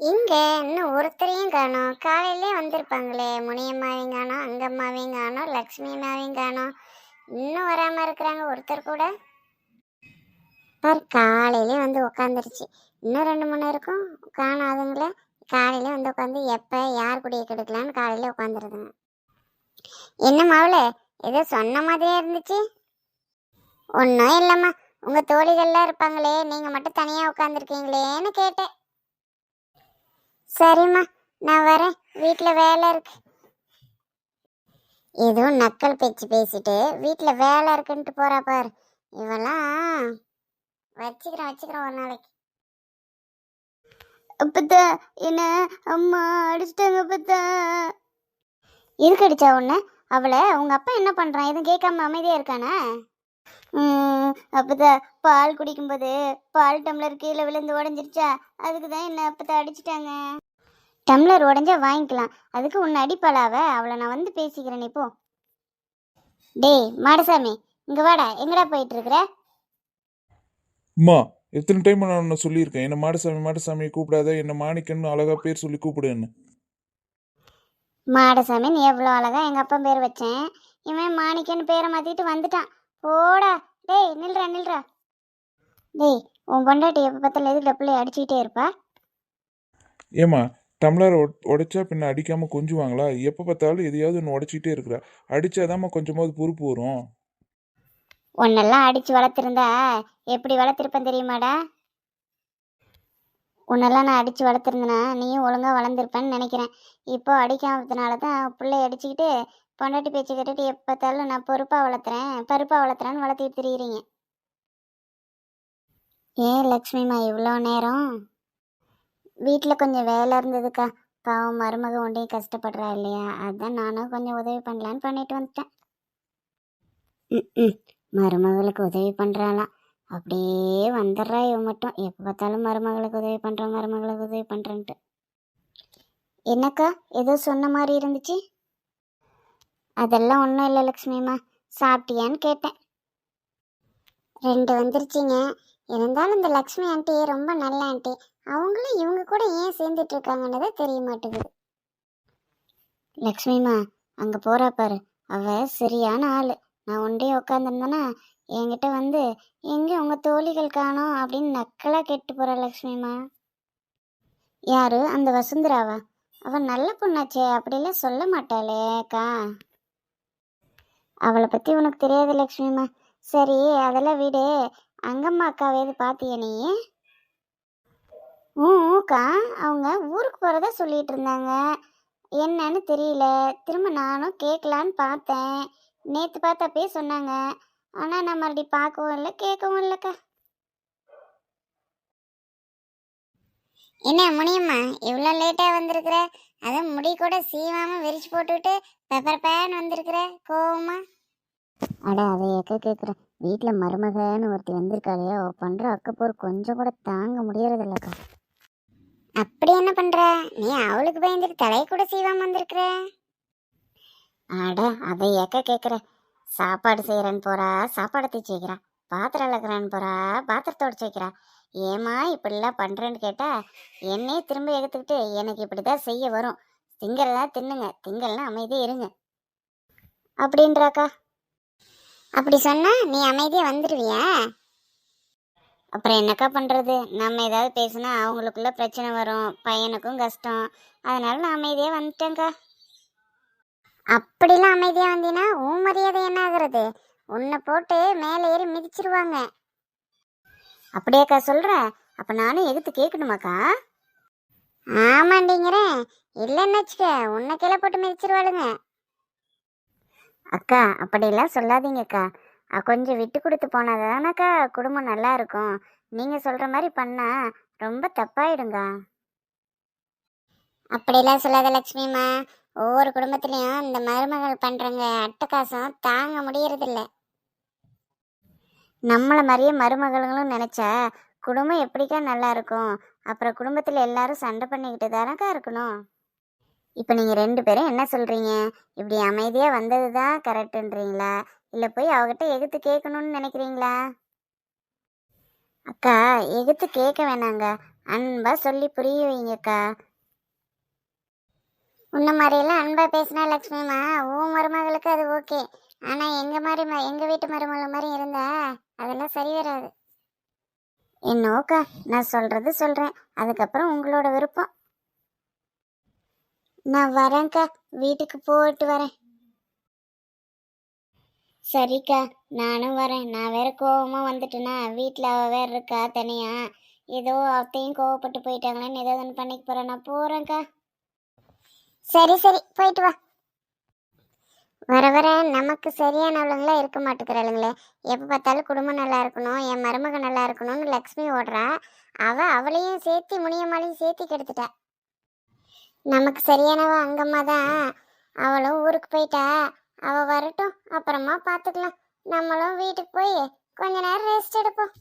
இங்கே இன்னும் ஒருத்தரையும் காணோம். காலையிலே வந்திருப்பாங்களே முனியம்மாவையும் காணோம் அங்கம்மாவையும் காணோம் லக்ஷ்மி அம்மாவையும் காணோம். இன்னும் வராமல் இருக்கிறாங்க ஒருத்தர் கூட. பார் காலையிலே வந்து உட்காந்துருச்சு இன்னும் ரெண்டு மூணு இருக்கும் காணாதுங்களே. காலையில வந்து உட்காந்து எப்போ யார் குடியை கெடுக்கலான்னு காலையில் உட்காந்துருதுங்க என்ன மாவுல ஏதோ சொன்ன மாதிரியே இருந்துச்சு. ஒன்றும் இல்லைம்மா. உங்கள் தோழிகள்லாம் இருப்பாங்களே நீங்கள் மட்டும் தனியாக உட்காந்துருக்கீங்களேன்னு கேட்டேன். சரிம்மா நான் வரேன். வீட்டில் வேலை இருக்கு. எதுவும் நக்கல் பேச்சு பேசிட்டு வீட்டில் வேலை இருக்குன்ட்டு போறா பாரு. இவெல்லாம் வச்சுக்கிறேன் வச்சுக்கிறேன் ஒரு நாளைக்கு. அப்பத்தா என்ன அம்மா அடிச்சிட்டாங்க அப்பத்தா. எதுக்கு அடிச்சா உன்ன. அவளை உங்க அப்பா என்ன பண்றான்? எதுவும் கேட்காம அமைதியா இருக்கானா? அப்பதா பால் குடிக்கும்போது பால் டம்ளர் கீழே விழுந்து உடஞ்சிருச்சா? அதுக்கு தான் என்ன அப்பதா அடிச்சிட்டாங்க. டம்ளர் உடஞ்சா வாங்கிக்கலாம். அதுக்கு உன்னை அடிப்பாளாவ அவளை நான் வந்து பேசிக்கிறேன் இப்போ டேய் மாடசாமி இங்க வாடா. எங்கடா போயிட்டு இருக்கிற அம்மா எத்தனை டைம் நான் உன்னை சொல்லியிருக்கேன்? என்ன மாடசாமி மாடசாமியை கூப்பிடாத. என்ன மாணிக்கன்னு அழகா பேர் சொல்லி கூப்பிடுன்னு. மாடசாமின்னு எவ்வளோ அழகா எங்க அப்பா பேர் வச்சேன் இவன் மாணிக்கன்னு பேரை மாத்திட்டு வந்துட்டான். போடா. டேய் நில்றா நில்றா. டேய் உன் பொண்டாட்டி எப்போ பார்த்தாலும் எதுக்கு பிள்ளைய அடிச்சுக்கிட்டே இருப்பா? ஏம்மா டம்ளர் உடைச்சா பின்ன அடிக்காமல் கொஞ்சுவாங்களா? எப்போ பார்த்தாலும் எதையாவது ஒன்று உடைச்சிக்கிட்டே இருக்கிறா. அடித்தாதாம்மா கொஞ்சமாவது பொறுப்பு வரும். உன்னெல்லாம் அடித்து வளர்த்துருந்தா எப்படி வளர்த்துருப்பேன் தெரியுமாடா? உன்னெல்லாம் நான் அடித்து வளர்த்துருந்தேனா நீயும் ஒழுங்காக வளர்ந்துருப்பேன்னு நினைக்கிறேன். இப்போ அடிக்காமதுனால தான் பிள்ளைய அடிச்சுக்கிட்டு பொண்டாட்டி பேச்சு கேட்டுட்டு எப்போ பார்த்தாலும் நான் பொறுப்பாக வளர்த்துறேன் பருப்பாக வளர்த்துறேன்னு வளர்த்திட்டு திரியிறீங்க. ஏன் லக்ஷ்மிமா இவ்வளோ நேரம்? வீட்டில் கொஞ்சம் வேலை இருந்ததுக்கா. பாவம் மருமக ஒன்றையும் கஷ்டப்படுறா இல்லையா? அதான் நானும் கொஞ்சம் உதவி பண்ணலான்னு பண்ணிட்டு வந்துட்டேன். ம் ம். மருமகளுக்கு உதவி பண்ணுறாளாம் அப்படியே வந்துடுறா இவ மட்டும். எப்போ பார்த்தாலும் மருமகளுக்கு உதவி பண்ணுறேன் மருமகளுக்கு உதவி பண்ணுறேன்ட்டு என்னக்கா ஏதோ சொன்ன மாதிரி இருந்துச்சு? அதெல்லாம் ஒன்றும் இல்லை லக்ஷ்மிம்மா. சாப்பிட்டியான்னு கேட்டேன். ரெண்டு வந்துருச்சிங்க. இருந்தாலும் இந்த லக்ஷ்மி ஆண்டி ரொம்ப நல்ல ஆண்டி. அவங்களும் இவங்க கூட ஏன் சேர்ந்துட்டு இருக்காங்கன்னதே தெரிய மாட்டேங்குது. லக்ஷ்மிம்மா அங்கே போறா பாரு. அவ சரியான ஆள். நான் ஒன்றே உட்காந்துருந்தேன்னா என்கிட்ட வந்து எங்கே உங்கள் தோழிகள் காணோம்? அப்படின்னு நக்கலாக கேட்டு போகிறா லக்ஷ்மிம்மா யாரு? அந்த வசுந்தராவா? அவள் நல்ல பொண்ணாச்சே. அப்படிலாம் சொல்ல மாட்டாளே அக்கா. அவளை பற்றி உனக்கு தெரியாது லக்ஷ்மிமா. சரி அதெல்லாம் வீடு. அங்கம்மா அக்காவை எது பார்த்தியா நீ? ஊக்கா அவங்க ஊருக்கு போகிறதா சொல்லிட்டு இருந்தாங்க. என்னன்னு தெரியல. திரும்ப நானும் கேட்கலான்னு பார்த்தேன். நேற்று பார்த்தப்பே சொன்னாங்க. ஆனால் நான் மறுபடியும் பார்க்கவும் இல்லை கேட்கவும் இல்லைக்கா. என்ன முனியம்மா இவ்வளோ லேட்டாக வந்திருக்கிற? அதான் முடி கூட சீவாமல் விரிச்சு போட்டுவிட்டு பெப்பர் பேன் வந்திருக்கிற? கோவமா? அட அதை எக்க கேட்குறேன் வீட்டில் மருமகன்னு ஒருத்தி வந்திருக்காளே அவள் பண்ணுற அக்கப்போர் கொஞ்சம் கூட தாங்க முடியறதில்லக்கா. அப்படி என்ன பண்ணுற நீ அவளுக்கு பயந்துட்டு தலையை கூட சீவாமல் வந்திருக்கிற. அட அதை ஏக்க கேட்குற சாப்பாடு செய்கிறேன்னு போறா சாப்பாடு தீச்சு வைக்கிறா. பாத்திரம் விளக்குறான்னு போறா பாத்திரத்தோட வைக்கிறா. ஏமா இப்படிலாம் பண்ணுறேன்னு கேட்டா என்னையே திரும்ப எடுத்துக்கிட்டு எனக்கு இப்படி தான் செய்ய வரும். திங்கிறதா தின்னுங்க. திங்கள்னா அமைதியாக இருங்க. அப்படின்றாக்கா. அப்படி சொன்னா நீ அமைதியாக வந்துடுவியா அப்புறம் என்னக்கா பண்ணுறது நம்ம ஏதாவது பேசுனா அவங்களுக்குள்ள பிரச்சனை வரும் பையனுக்கும் கஷ்டம். அதனால நான் அமைதியாக வந்துட்டேங்க்கா அப்படிலாம் அமைதியாக வந்தீங்கன்னா உன் மரியாதை என்ன ஆகுறது? உன்னை போட்டு மேலே ஏறி மிதிச்சிருவாங்க. அப்படியாக்கா சொல்கிற அப்போ நானும் எதுத்து கேட்கணுமாக்கா? ஆமாண்டிங்கிறேன் இல்லைன்னு வச்சுக்க உன்னை கீழே போட்டு மிதிச்சிருவாளுங்க. அக்கா அப்படிலாம் சொல்லாதீங்கக்கா. கொஞ்சம் விட்டு கொடுத்து போனால் போனாதானக்கா குடும்பம் நல்லா இருக்கும் நீங்கள் சொல்கிற மாதிரி பண்ணால் ரொம்ப தப்பாயிடுங்க. அப்படிலாம் சொல்லாத லக்ஷ்மிம்மா ஒவ்வொரு குடும்பத்துலேயும் இந்த மருமகள் பண்ணுறங்க அட்டகாசம் தாங்க முடியறதில்ல. நம்மளை மாதிரியே மருமகளுங்களும் நினச்சா குடும்பம் எப்படிக்கா நல்லா இருக்கும் அப்புறம் குடும்பத்தில் எல்லாரும் சண்டை பண்ணிக்கிட்டு தானக்கா இருக்கணும்? இப்போ நீங்கள் ரெண்டு பேரும் என்ன சொல்கிறீங்க இப்படி அமைதியாக வந்தது தான் கரெக்டுன்றீங்களா? இல்லை போய் அவகிட்ட எகுத்து கேட்கணும்னு நினைக்கிறீங்களா? அக்கா எகுத்து கேட்க வேணாங்க. அன்பாக சொல்லி புரிய வைங்கக்கா. உன்ன மாதிரியெல்லாம் அன்பாக பேசினா லக்ஷ்மிமா உன் மருமகளுக்கு அது ஓகே. ஆனால் எங்கள் மாதிரி ம- எங்கள் வீட்டு மருமகள் மாதிரி இருந்தா அதெல்லாம் சரி வராது. என்னோக்கா நான் சொல்கிறது சொல்கிறேன் அதுக்கப்புறம் உங்களோட விருப்பம். நான் வரேன்க்கா. வீட்டுக்கு போயிட்டு வரேன். சரிக்கா நானும் வரேன். நான் வேற கோவமாக வந்துட்டேன்னா வீட்டில் அவ வேற இருக்கா தனியா? ஏதோ அவத்தையும் கோவப்பட்டு போயிட்டாங்களேன்னு ஏதோ ஒன்று பண்ணிக்க போறேன். நான் போகிறேன்க்கா சரி சரி போயிட்டு வா. வர வர நமக்கு சரியானவளுங்களா இருக்க மாட்டேங்கிறாளுங்களே எப்போ பார்த்தாலும் குடும்பம் நல்லா இருக்கணும் என் மருமக நல்லா இருக்கணும்னு லக்ஷ்மி ஓடுறா. அவ அவளையும் சேர்த்து முனியம்மாலையும் சேர்த்து கெடுத்துட்டா. நமக்கு சரியானவ அங்கம்மா தான் அவளும் ஊருக்கு போயிட்டா. அவ வரட்டும் அப்புறமா பார்த்துக்கலாம் நம்மளும் வீட்டுக்கு போய் கொஞ்ச நேரம் ரெஸ்ட் எடுப்போம்.